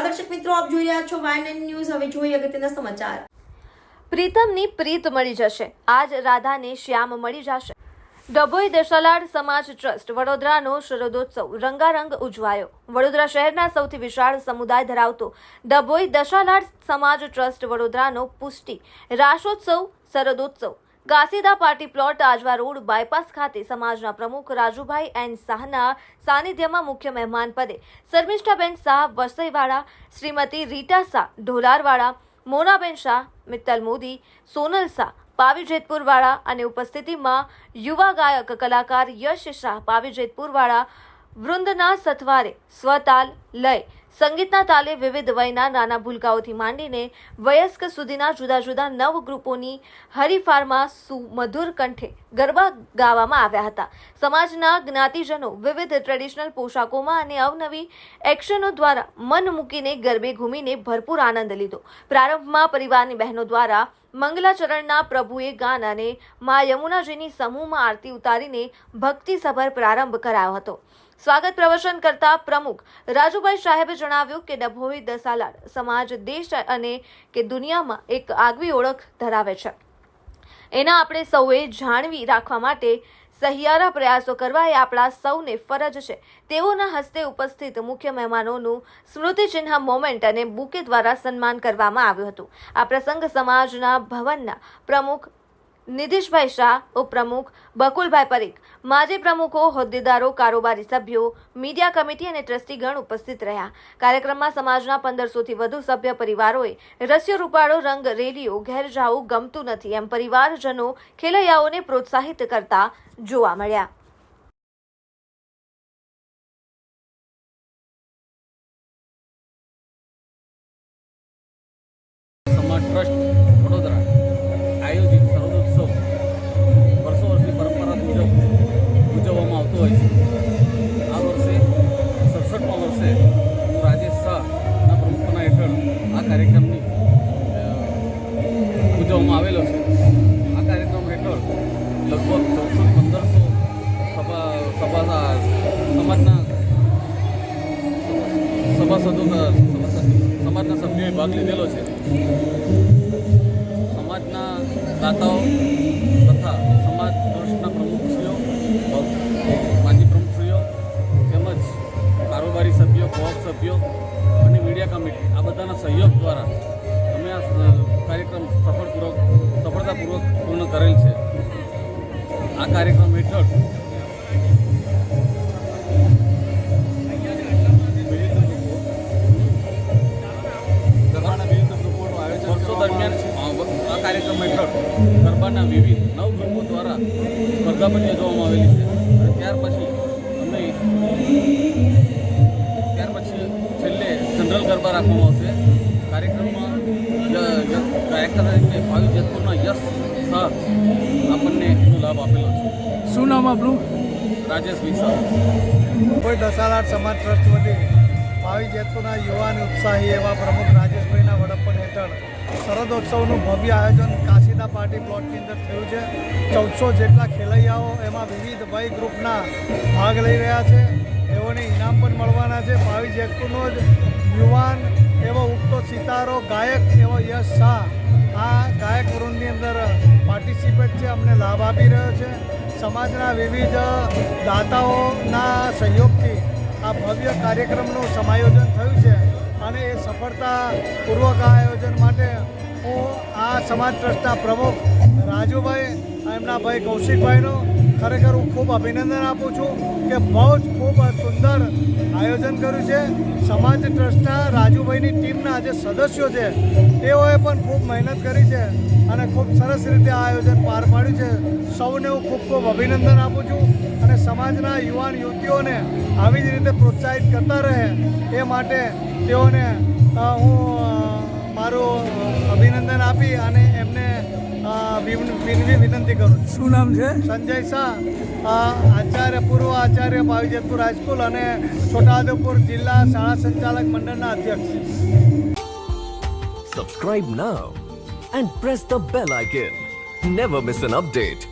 નમસ્કાર દર્શક મિત્રો, આપ જોઈ રહ્યા છો વાયન ન્યૂઝ હવે જોઈએ અગત્યના સમાચાર. પ્રીતમની પ્રીત મળી જશે. આજ રાધાને શ્યામ મળી જશે. ડભોઈ દેશાલાડ સમાજ ટ્રસ્ટ વડોદરાનો શરદોત્સવ રંગારંગ ઉજવાયો. વડોદરા શહેરના સૌથી વિશાળ સમુદાય ધરાવતો ડભોઈ દશાલાડ સમાજ ટ્રસ્ટ વડોદરાનો પુષ્ટિ રાસોત્સવ શરદોત્સવ. Ghasida party plot Ajwa road bypass ખાતે સમાજના પ્રમુખ રાજુભાઈ એન શાહના સાનિધ્યમાં મુખ્ય મહેમાન પદે શર્મિષ્ઠાબેન શાહ, વસઈવાળા શ્રીમતી રીટા શાહ, ઢોલારવાળા મોનાબેન શાહ, મિત્તલ મોદી, સોનલ શાહ પાવી જેતપુરવાળા અને ઉપસ્થિતિમાં યુવા ગાયક કલાકાર યશ શાહ પાવી જેતપુરવાળા વૃંદના સથવારે સ્વતાલ લય સંગીતના તાલે વિવિધ વયના નાના ભૂલકાઓથી માંડીને વયસ્ક સુધીના જુદા જુદા નવ ગ્રુપોની હરિફારમાં સુમધુર કંઠે ગરબા ગાવામાં આવ્યા હતા. સમાજના જ્ઞાતિજનો વિવિધ ટ્રેડિશનલ પોશાકોમાં અને અવનવી એક્શનો દ્વારા મન મૂકીને ગરબે ઘૂમીને ભરપૂર આનંદ લીધો. પ્રારંભમાં પરિવારની બહેનો દ્વારા મંગલાચરણના પ્રભુએ ગાન અને મા યમુનાજીની સમૂહમાં આરતી ઉતારીને ભક્તિસભર પ્રારંભ કરાયો હતો. સ્વાગત પ્રવચન કરતા પ્રમુખ રાજુભાઈ સાહેબે જણાવ્યું કે ડભોઈ દસાલાડ સમાજ, દેશ અને કે દુનિયામાં એક આગવી ઓળખ ધરાવે છે. એના આપણે સૌએ જાણવી રાખવા માટે સહિયારા પ્રયાસો કરવા એ આપણા સૌને ફરજ છે. તેઓના હસ્તે ઉપસ્થિત મુખ્ય મહેમાનોનું સ્મૃતિચિહ્ન મોમેન્ટ અને બુકે દ્વારા સન્માન કરવામાં આવ્યું હતું. આ પ્રસંગ સમાજના ભવનના પ્રમુખ નિધિશભાઈ શાહ ઉપપ્રમુખ, બકુલભાઈ પરીખ, માજી પ્રમુખો, હોદ્દેદારો, કારોબારી સભ્યો, મીડિયા કમિટી અને ટ્રસ્ટીગણ ઉપસ્થિત રહ્યા. કાર્યક્રમમાં સમાજના પંદરસોથી વધુ સભ્ય પરિવારોએ રસ્ય રૂપાળો, રંગ, રેલીઓ ઘેર જાવું ગમતું નથી એમ પરિવારજનો ખેલૈયાઓને પ્રોત્સાહિત કરતા જોવા મળ્યા. ટ્રસ્ટ સમાજના ભાગ લીધેલો છે. સમાજના દાતાઓ તથા સમાજ ટ્રસ્ટના પ્રમુખશ્રીઓ, માજી પ્રમુખશ્રીઓ તેમજ કારોબારી સભ્યો કોપ સભ્યો અને મીડિયા કમિટી આ બધાના સહયોગ દ્વારા અમે આ કાર્યક્રમ સફળપૂર્વક, સફળતાપૂર્વક પૂર્ણ કરેલ છે. આ કાર્યક્રમ હેઠળ ગરબાના વિવિધ નવ ગ્રુપો દ્વારા સ્પર્ધા પણ યોજવામાં આવેલી છે. અને ત્યાર પછી અમે ત્યાર પછી છેલ્લે જનરલ ગરબા રાખવામાં આવશે. કાર્યક્રમમાં ગાયક તરીકે ભાવિ જેતપુરના યશ શાહ આપણને એનો લાભ આપેલો છે. શું નામ આપણું રાજેશ વિશાલ કોઈ દસાલાટ સમાજ ટ્રસ્ટ વતી? ભાવિ જેતપુરના યુવાન ઉત્સાહી એવા પ્રમુખ રાજેશભાઈના વડપણ હેઠળ શરદોત્સવનું ભવ્ય આયોજન કાશીના પાર્ટી પ્લોટની અંદર થયું છે. ચૌદસો જેટલા ખેલૈયાઓ એમાં વિવિધ વય ગ્રુપના ભાગ લઈ રહ્યા છે. તેઓને ઇનામ પણ મળવાના છે. ભાવિ જેતપુરનો જ યુવાન એવો ઉગતો સિતારો, ગાયક એવો યશ શાહ. આ ગાયક વૃંદની અંદર પાર્ટિસિપેટ છે, અમને લાભ આપી રહ્યો છે. સમાજના વિવિધ દાતાઓના સહયોગથી આ ભવ્ય કાર્યક્રમનું સમાયોજન થયું છે અને એ સફળતાપૂર્વક આયોજન માટે હું આ સમાજ ટ્રસ્ટના પ્રમુખ રાજુભાઈ એમના ભાઈ કૌશિકભાઈનો ખરેખર હું ખૂબ અભિનંદન આપું છું કે બહુ જ ખૂબ સુંદર આયોજન કર્યું છે. સમાજ ટ્રસ્ટના રાજુભાઈની ટીમના જે સદસ્યો છે, તેઓએ પણ ખૂબ મહેનત કરી છે અને ખૂબ સરસ રીતે આ આયોજન પાર પાડ્યું છે. સૌને હું ખૂબ ખૂબ અભિનંદન આપું છું અને સમાજના યુવાન યુવતીઓને આવી જ રીતે પ્રોત્સાહિત કરતા રહે એ માટે તેઓને હું મારું અભિનંદન આપી અને એમને વિનવી વિનંતી કરું છું. શું નામ છે? સંજય શાહ. આચાર્ય પૂર્વ આચાર્ય ભાવીજતપુર હાઈસ્કૂલ અને છોટાઉદેપુર જિલ્લા શાળા સંચાલક મંડળના અધ્યક્ષ. Subscribe now and press the bell icon never miss an update.